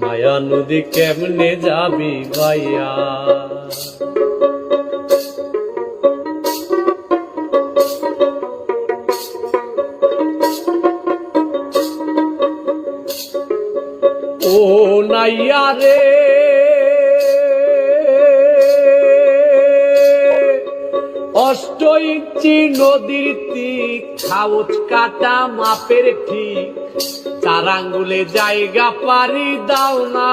মায়া নদী কেমনে যাবি ভাইয়া? ও নাইয়া রে অষ্ট ইঞ্চি নদীর তীর খাউচ কাটা মাপের ঠিক। চার আঙ্গুলে জায়গা পারি দাও না।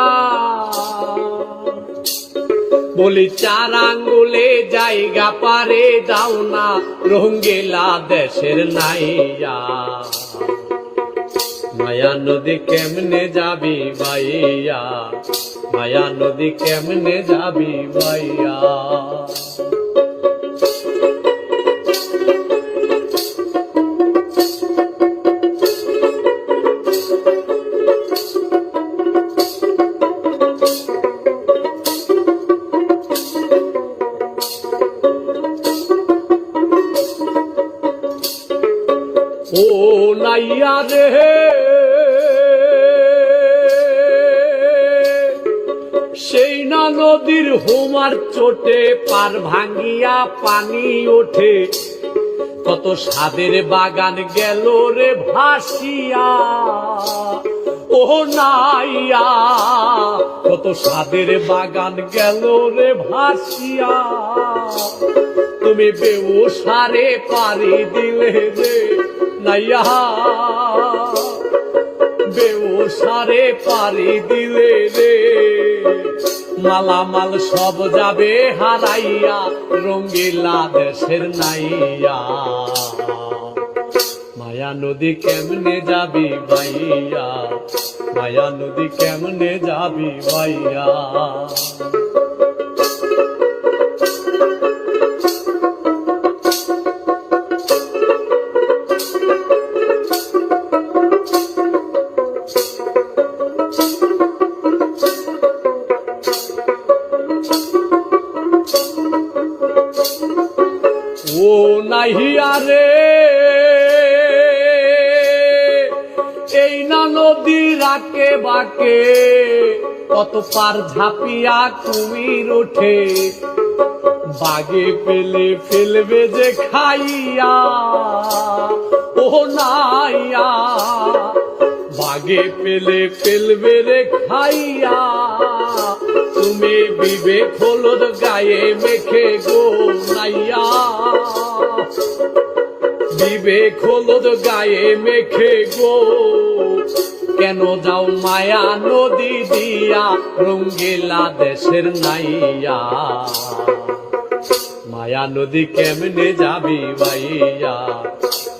বলি চার আঙ্গুলে জায়গা পারে দাও না রঙ্গেলা দেশের নাইয়া। মায়া নদী কেমনে যাবি ভাইয়া মায়া নদী কেমনে যাবি ভাইয়া ও নাইয়া রে সেই না নদীর হোমার চোটে পার ভাঙ্গিয়া পানি ওঠে। কত সাদের বাগান গেল রে ভাসিয়া। ও নাইয়া, কত সাদের বাগান গেল রে ভাসিয়া। তুমি বেউসারে পারি দিলে রে। নাইয়া। বেউসারে পারি দিলে রে। মালামাল সব যাবে হারাইয়া, রঙ্গিলা দেশের নাইয়া। মায়া নদী কেমনে যাবি ভাইয়া? মায়া নদী কেমনে যাবি ভাইয়া? নাহিয়া রে। এই না নদী রাকে বাকে, কত পার ঝাপিয়া কুমির ওঠে বাগে পেলে ফেলবে যে খাইয়া, ও নাইয়া। বাগে পেলে ফেলবে রে খাইয়া, তুমি বিবেক হলুদ গায়ে মেখে গো নাইয়া। বিবেক হলুদ গায়ে মেখে গো। কেন যাও মায়া নদী দিয়া, রঙ্গিলা দেশের নাইয়া। মায়া নদী কেমনে যাবি ভাইয়া?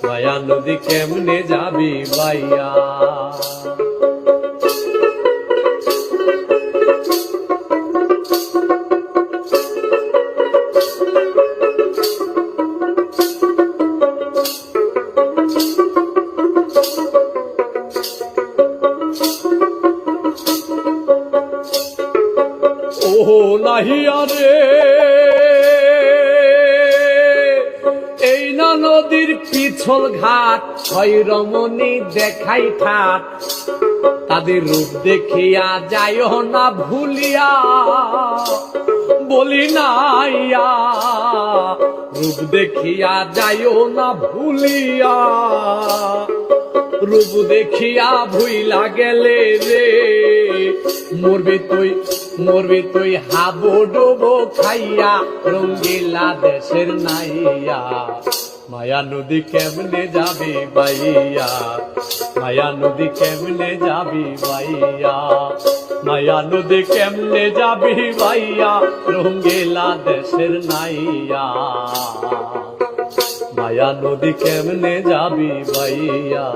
মায়া নদী কেমনে যাবি ভাইয়া? ও নাহিয়া রে এই না নদীর পিছল ঘাট হয় রমণী দেখাই ঠাট। তাদের রূপ দেখিয়া যাইও না ভুলিয়া। বলি নাইয়া, রূপ দেখিয়া যাইও না ভুলিয়া। রূপ দেখিয়া ভুইলা গেলে রে, মরবি তুই মরবি তুই হাবো ডুবো খাইয়া, রঙ্গিলা দেশের নাইয়া। মায়া নদী কেমনে যাবি বাইয়া? মায়া নদী কেমনে যাবি বাইয়া? মায়া নদী কেমনে যাবি বাইয়া? রঙ্গিলা দেশের নাইয়া। মায়া নদী কেমনে যাবি ভাইয়া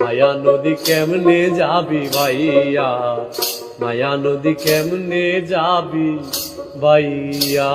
মায়া নদী কেমনে যাবি ভাইয়া মায়া নদী কেমনে যাবি বাইয়া